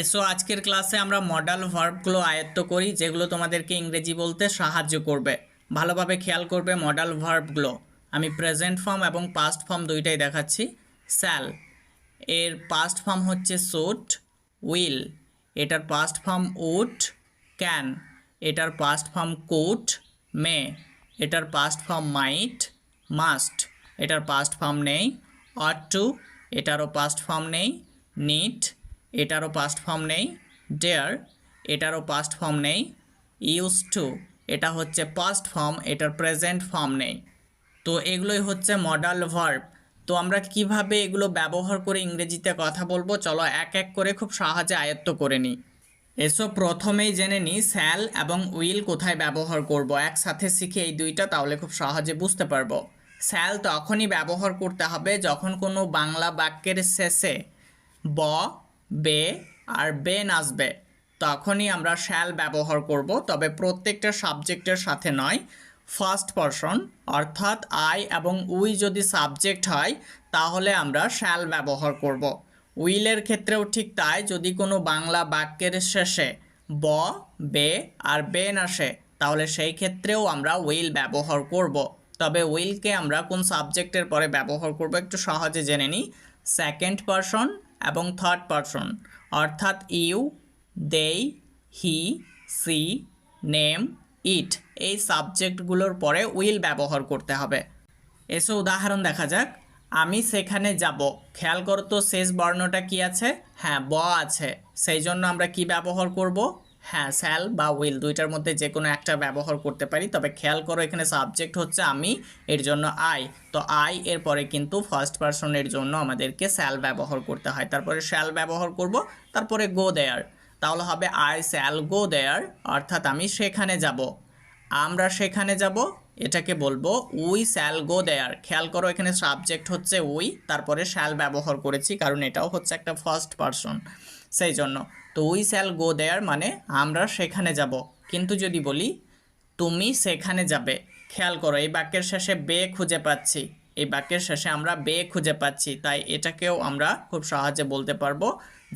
এসো আজকের ক্লাসে আমরা মডাল ভার্বগুলো আয়ত্ত করি, যেগুলো তোমাদেরকে ইংরেজি বলতে সাহায্য করবে। ভালোভাবে খেয়াল করবে মডাল ভার্বগুলো আমি প্রেজেন্ট ফর্ম এবং পাস্ট ফর্ম দুইটাই দেখাচ্ছি। স্যাল এর পাস্ট ফর্ম হচ্ছে সুট উইল এটার পাস্ট ফর্ম উড ক্যান এটার পাস্ট ফর্ম কুট মে এটার পাস্ট ফর্ম মাইট মাস্ট এটার পাস্ট ফর্ম নেই অট টু এটারও পাস্ট ফর্ম নেই নিট এটারও পাস্ট ফর্ম নেই। ডেয়ার এটারও পাস্ট ফর্ম নেই। ইউজ টু এটা হচ্ছে পাস্ট ফর্ম এটার প্রেজেন্ট ফর্ম নেই। তো এগুলোই হচ্ছে মডাল ভার্ব তো আমরা কীভাবে এগুলো ব্যবহার করে ইংরেজিতে কথা বলব? চলো এক এক করে খুব সহজে আয়ত্ত করে নিই। এসো প্রথমেই জেনে নিই স্যাল এবং উইল কোথায় ব্যবহার করব। একসাথে শিখে এই দুইটা তাহলে খুব সহজে বুঝতে পারব। স্যাল তখনই ব্যবহার করতে হবে যখন কোনো বাংলা বাক্যের শেষে ব বে আর বেন আসবে তখনই আমরা শ্যাল ব্যবহার করব, তবে প্রত্যেকটা সাবজেক্টের সাথে নয়। ফার্স্ট পারসন, অর্থাৎ আই এবং উই যদি সাবজেক্ট হয়, তাহলে আমরা শ্যাল ব্যবহার করব। উইলের ক্ষেত্রেও ঠিক তাই, যদি কোনো বাংলা বাক্যের শেষে ব, বে আর বেন আসে, তাহলে সেই ক্ষেত্রেও আমরা উইল ব্যবহার করব। তবে উইলকে আমরা কোন সাবজেক্টের পরে ব্যবহার করব একটু সহজে জেনে নিই। সেকেন্ড পারসন এবং থার্ড পারসন অর্থাৎ you they he she name ইট এই সাবজেক্টগুলোর পরে উইল ব্যবহার করতে হবে। এসো উদাহরণ দেখা যাক। আমি সেখানে যাব। খেয়াল করতো শেষ বর্ণটা কি আছে? হ্যাঁ ব আছে। সেই জন্য আমরা কি ব্যবহার করব? হ্যাঁ স্যাল বা উইল দুইটার মধ্যে যে কোনো একটা ব্যবহার করতে পারি। তবে খেয়াল করো, এখানে সাবজেক্ট হচ্ছে আমি, এর জন্য আই তো আই এর পরে কিন্তু ফার্স্ট পার্সনের জন্য আমাদেরকে স্যাল ব্যবহার করতে হয়। তারপরে শ্যাল ব্যবহার করব, তারপরে গো দেয়ার তাহলে হবে আই স্যাল গো দেয়ার অর্থাৎ আমি সেখানে যাব। আমরা সেখানে যাব, এটাকে বলব উই স্যাল গো দেয়ার খেয়াল করো, এখানে সাবজেক্ট হচ্ছে উই তারপরে শ্যাল ব্যবহার করেছি, কারণ এটাও হচ্ছে একটা ফার্স্ট পারসন সেই জন্য। তো উই শ্যাল গো দেয়ার মানে আমরা সেখানে যাব। কিন্তু যদি বলি, তুমি সেখানে যাবে। খেয়াল করো, এই বাক্যের শেষে বে খুঁজে পাচ্ছি। এই বাক্যের শেষে আমরা বে খুঁজে পাচ্ছি। তাই এটাকেও আমরা খুব সহজে বলতে পারব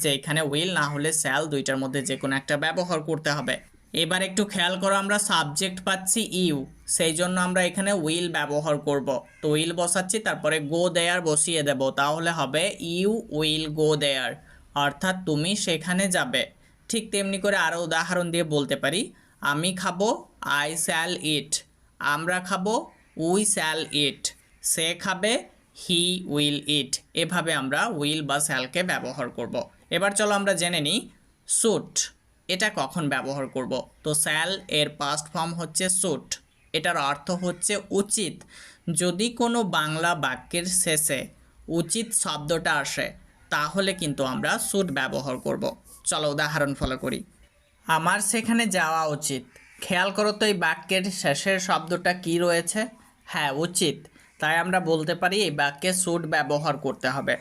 যে এখানে উইল না হলে স্যাল দুইটার মধ্যে যে কোনো একটা ব্যবহার করতে হবে। এবার একটু খেয়াল করো, আমরা সাবজেক্ট পাচ্ছি ইউ। সেই জন্য আমরা এখানে উইল ব্যবহার করব। তো উইল বসাচ্ছি, তারপরে গো দেয়ার বসিয়ে দেব। তাহলে হবে ইউ উইল গো দেয়ার। অর্থাৎ তুমি সেখানে যাবে। ঠিক তেমনি করে আরও উদাহরণ দিয়ে বলতে পারি। আমি খাব আই স্যাল ইট আমরা খাব উই স্যাল ইট সে খাবে হি উইল ইট এভাবে আমরা উইল বা স্যালকে ব্যবহার করব। এবার চলো আমরা জেনে নিই স্যুট এটা কখন ব্যবহার করব? তো স্যাল এর পাস্ট ফর্ম হচ্ছে স্যুট এটার অর্থ হচ্ছে উচিত। যদি কোনো বাংলা বাক্যের শেষে উচিত শব্দটা আসে তাহলে কিন্তু আমরা স্যুট ব্যবহার করব। চলো উদাহরণ ফলো করি। আমার সেখানে যাওয়া উচিত। খেয়াল করো তো এই বাক্যের শেষের শব্দটা কি রয়েছে? হ্যাঁ উচিত। তাই আমরা বলতে পারি এই বাক্যে শুড ব্যবহার করতে হবে।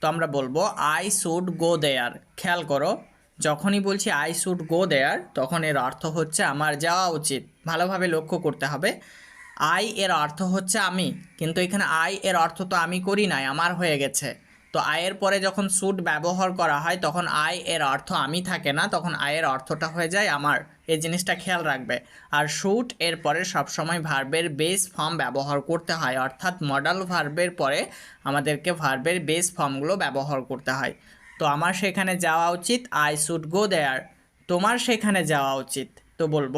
তো আমরা বলব আই শুড গো দেয়ার খেয়াল করো, যখনই বলছি আই শুড গো দেয়ার তখন এর অর্থ হচ্ছে আমার যাওয়া উচিত। ভালোভাবে লক্ষ্য করতে হবে। আই এর অর্থ হচ্ছে আমি। কিন্তু এখানে আই এর অর্থ তো আমি করি নাই, আমার হয়ে গেছে। তো আয়ের পরে যখন সুট ব্যবহার করা হয়, তখন আয় এর অর্থ আমি থাকে না, তখন আয়ের অর্থটা হয়ে যায় আমার। এই জিনিসটা খেয়াল রাখবে। আর শুট এর পরে সবসময় ভার্বের বেস ফর্ম ব্যবহার করতে হয়। অর্থাৎ মডাল ভার্বের পরে আমাদেরকে ভার্বের বেস ফর্মগুলো ব্যবহার করতে হয়। তো আমার সেখানে যাওয়া উচিত আই শুড গো দেয়ার তোমার সেখানে যাওয়া উচিত। তো বলব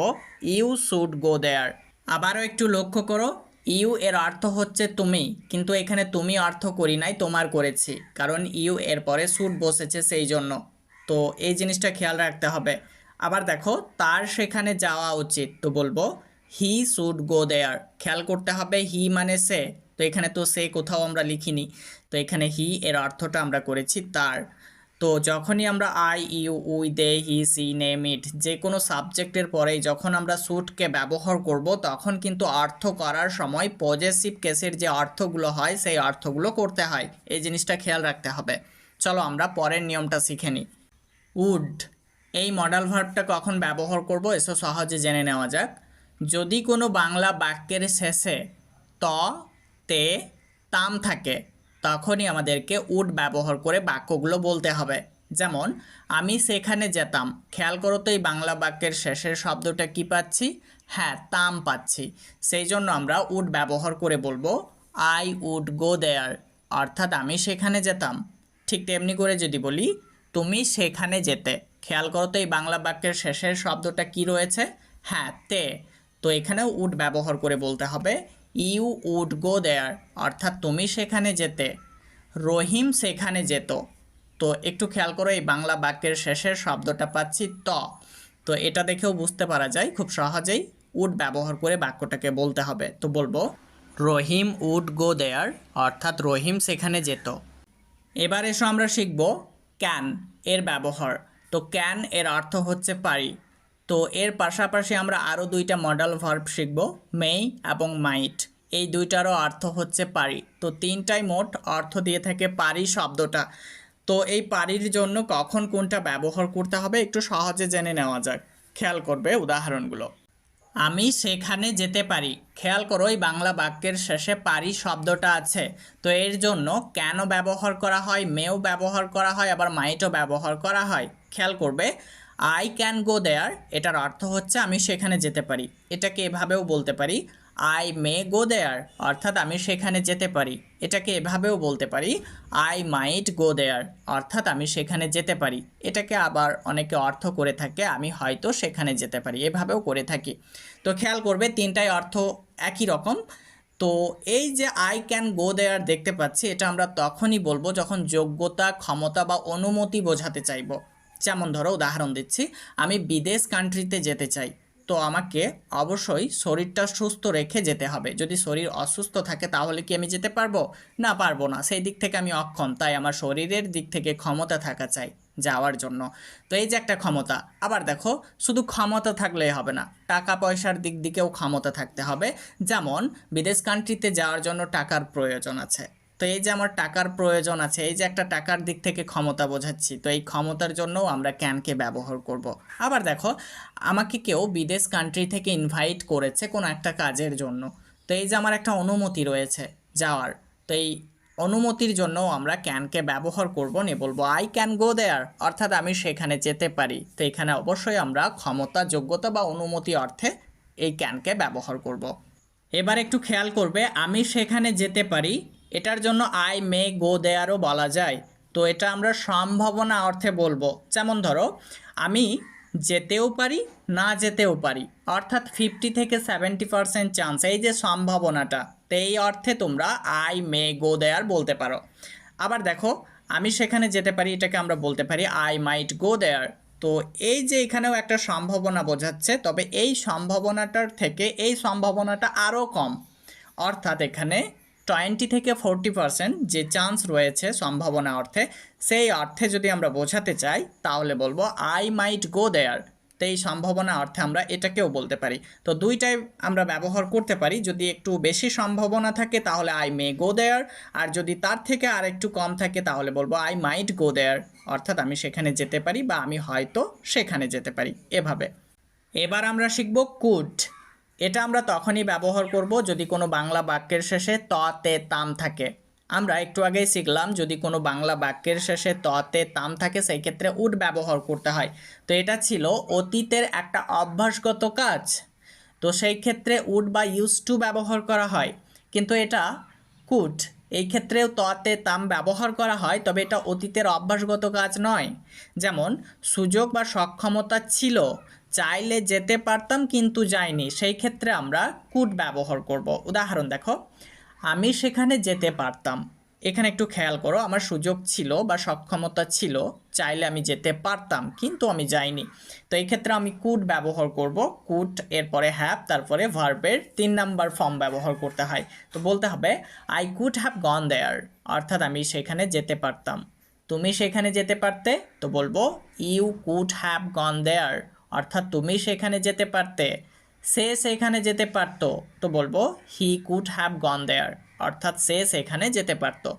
ইউ শুড গো দেয়ার আবারও একটু লক্ষ্য করো। ইউ এর অর্থ হচ্ছে তুমি, কিন্তু এখানে তুমি অর্থ করি নাই, তোমার করেছি। কারণ ইউ এর পরে সুট বসেছে সেই জন্য। তো এই জিনিসটা খেয়াল রাখতে হবে। আবার দেখো, তার সেখানে যাওয়া উচিত। তো বলব, হি শুড গো দেয়ার। খেয়াল করতে হবে, হি মানে সে। তো এখানে তো সে কোথাও আমরা লিখিনি। তো এখানে হি এর অর্থটা আমরা করেছি তার। তো যখনই আমরা I you we they he she name it যে কোনো সাবজেক্টের পরেই যখন আমরা সুটকে ব্যবহার করব, তখন কিন্তু অর্থ করার সময় পজেসিভ কেসের যে অর্থগুলো হয়, সেই অর্থগুলো করতে হয়। এই জিনিসটা খেয়াল রাখতে হবে। চলো আমরা পরের নিয়মটা শিখে নিই। উড এই মডাল ভার্বটা কখন ব্যবহার করব এসব সহজে জেনে নেওয়া যাক। যদি কোনো বাংলা বাক্যের শেষে ত, তে, তাম থাকে তখনই আমাদেরকে উড ব্যবহার করে বাক্যগুলো বলতে হবে। যেমন, আমি সেখানে যেতাম। খেয়াল করো তো এই বাংলা বাক্যের শেষের শব্দটা কি পাচ্ছি? হ্যাঁ তাম পাচ্ছি। সেই জন্য আমরা উড ব্যবহার করে বলব, আই উড গো দেয়ার। অর্থাৎ আমি সেখানে যেতাম। ঠিক তেমনি করে যদি বলি, তুমি সেখানে যেতে। খেয়াল করো তো এই বাংলা বাক্যের শেষের শব্দটা কি রয়েছে? হ্যাঁ তে। তো এখানেও উড ব্যবহার করে বলতে হবে ইউ উড গো দেয়ার, অর্থাৎ তুমি সেখানে যেতে, রহিম সেখানে যেত। তো একটু খেয়াল করো, এই বাংলা বাক্যের শেষের শব্দটা পাচ্ছি ত। তো এটা দেখেও বুঝতে পারা যায়, খুব সহজেই উড ব্যবহার করে বাক্যটাকে বলতে হবে। তো বলব, রহিম উড গো দেয়ার, অর্থাৎ রহিম সেখানে যেত। এবার এসো আমরা শিখব, ক্যান, এর ব্যবহার। তো ক্যান এর অর্থ হচ্ছে পারি। তো এর পাশাপাশি আমরা আরও দুইটা মডেল ভার্ব শিখব মেই এবং মাইট এই দুইটারও অর্থ হচ্ছে পারি। তো তিনটাই মোট অর্থ দিয়ে থাকে পারি শব্দটা। তো এই পারির জন্য কখন কোনটা ব্যবহার করতে হবে একটু সহজে জেনে নেওয়া যাক। খেয়াল করবে উদাহরণগুলো। আমি সেখানে যেতে পারি। খেয়াল করো এই বাংলা বাক্যের শেষে পারি শব্দটা আছে। তো এর জন্য কেন ব্যবহার করা হয় মেও ব্যবহার করা হয়, আবার মাইটও ব্যবহার করা হয়। খেয়াল করবে আই ক্যান গো দেয়ার এটার অর্থ হচ্ছে আমি সেখানে যেতে পারি। এটাকে এভাবেও বলতে পারি আই মে গো দেয়ার অর্থাৎ আমি সেখানে যেতে পারি। এটাকে এভাবেও বলতে পারি আই মাইট গো দেয়ার অর্থাৎ আমি সেখানে যেতে পারি। এটাকে আবার অনেকে অর্থ করে থাকে, আমি হয়তো সেখানে যেতে পারি, এভাবেও করে থাকি। তো খেয়াল করবে, তিনটাই অর্থ একই রকম। তো এই যে আই ক্যান গো দেয়ার দেখতে পাচ্ছি, এটা আমরা তখনই বলব যখন যোগ্যতা, ক্ষমতা বা অনুমতি বোঝাতে চাইব। যেমন ধরো উদাহরণ দিচ্ছি, আমি বিদেশ কান্ট্রিতে যেতে চাই, তো আমাকে অবশ্যই শরীরটা সুস্থ রেখে যেতে হবে। যদি শরীর অসুস্থ থাকে তাহলে কি আমি যেতে পারব? না পারব না। সেই দিক থেকে আমি অক্ষম, তাই আমার শরীরের দিক থেকে ক্ষমতা থাকা চাই যাওয়ার জন্য। তো এই যে একটা ক্ষমতা, আবার দেখো, শুধু ক্ষমতা থাকলেই হবে না টাকা পয়সার দিক দিকেও ক্ষমতা থাকতে হবে। যেমন, বিদেশ কান্ট্রিতে যাওয়ার জন্য টাকার প্রয়োজন আছে। তো এই যে আমার টাকার প্রয়োজন আছে, এই যে একটা টাকার দিক থেকে ক্ষমতা বোঝাচ্ছি, তো এই ক্ষমতার জন্যও আমরা ক্যানকে ব্যবহার করব। আবার দেখো, আমাকে কেউ বিদেশ কান্ট্রি থেকে ইনভাইট করেছে কোনো একটা কাজের জন্য তো এই যে আমার একটা অনুমতি রয়েছে যাওয়ার, তো এই অনুমতির জন্যও আমরা ক্যানকে ব্যবহার করব নিয়ে বলব আই ক্যান গো দেয়ার অর্থাৎ আমি সেখানে যেতে পারি তো এখানে অবশ্যই আমরা ক্ষমতা, যোগ্যতা বা অনুমতি অর্থে এই ক্যানকে ব্যবহার করব। এবার একটু খেয়াল করবে, আমি সেখানে যেতে পারি এটার জন্য আই মে গো দেয়ারও বলা যায়। তো এটা আমরা সম্ভাবনা অর্থে বলব। যেমন ধরো, আমি যেতেও পারি, না যেতেও পারি। অর্থাৎ ফিফটি থেকে সেভেন্টি পারসেন্ট চান্স এই যে সম্ভাবনাটা। তো এই অর্থে তোমরা আই মে গো দেয়ার বলতে পারো। আবার দেখো, আমি সেখানে যেতে পারি, এটাকে আমরা বলতে পারি আই মাইট গো দেয়ার। তো এই যে এখানেও একটা সম্ভাবনা বোঝাচ্ছে, তবে এই সম্ভাবনাটার থেকে এই সম্ভাবনাটা আরও কম। অর্থাৎ এখানে টোয়েন্টি থেকে ফোরটি পার্সেন্ট যে চান্স রয়েছে সম্ভাবনা অর্থে, সেই অর্থে যদি আমরা বোঝাতে চাই, তাহলে বলব আই মাইট গো দেয়ার তো এই সম্ভাবনা অর্থে আমরা এটাকেও বলতে পারি। তো দুইটাই আমরা ব্যবহার করতে পারি। যদি একটু বেশি সম্ভাবনা থাকে, তাহলে আই মে গো দেয়ার আর যদি তার থেকে আর একটু কম থাকে, তাহলে বলব আই মাইট গো দেয়ার অর্থাৎ আমি সেখানে যেতে পারি বা আমি হয়তো সেখানে যেতে পারি। এভাবে। এবার আমরা শিখব কুড এটা আমরা তখনই ব্যবহার করব যদি কোনো বাংলা বাক্যের শেষে ত, তে, তাম থাকে। আমরা একটু আগেই শিখলাম, যদি কোনো বাংলা বাক্যের শেষে ত, তে, তাম থাকে, সেই ক্ষেত্রে উড ব্যবহার করতে হয়। তো এটা ছিল অতীতের একটা অভ্যাসগত কাজ। তো সেই ক্ষেত্রে উড বা ইউজ টু ব্যবহার করা হয়। কিন্তু এটা কুট এই ক্ষেত্রেও ততে তাম ব্যবহার করা হয়, তবে এটা অতীতের অভ্যাসগত কাজ নয়। যেমন, সুযোগ বা সক্ষমতা ছিল চাইলে যেতে পারতাম, কিন্তু যাইনি। সেই ক্ষেত্রে আমরা কুড ব্যবহার করব। উদাহরণ দেখো, আমি সেখানে যেতে পারতাম। এখানে একটু খেয়াল করো, আমার সুযোগ ছিল বা সক্ষমতা ছিল, চাইলে আমি যেতে পারতাম, কিন্তু আমি যাইনি। তো এই ক্ষেত্রে আমি কুড ব্যবহার করব। কুড এরপরে হ্যাভ তারপরে ভার্বের তিন নাম্বার ফর্ম ব্যবহার করতে হয়। তো বলতে হবে I could have gone there অর্থাৎ আমি সেখানে যেতে পারতাম। তুমি সেখানে যেতে পারতে? তো বলব you could have gone there অর্থাৎ তুমি সেখানে যেতে পারতে, সে সেখানে যেতে পারতো। তো বলব he could have gone there অর্থাৎ সে সেখানে যেতে পারতো।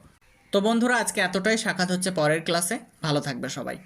তো বন্ধুরা, আজকে এতটাই। সাক্ষাৎ হচ্ছে পরের ক্লাসে ভালো থাকবে সবাই।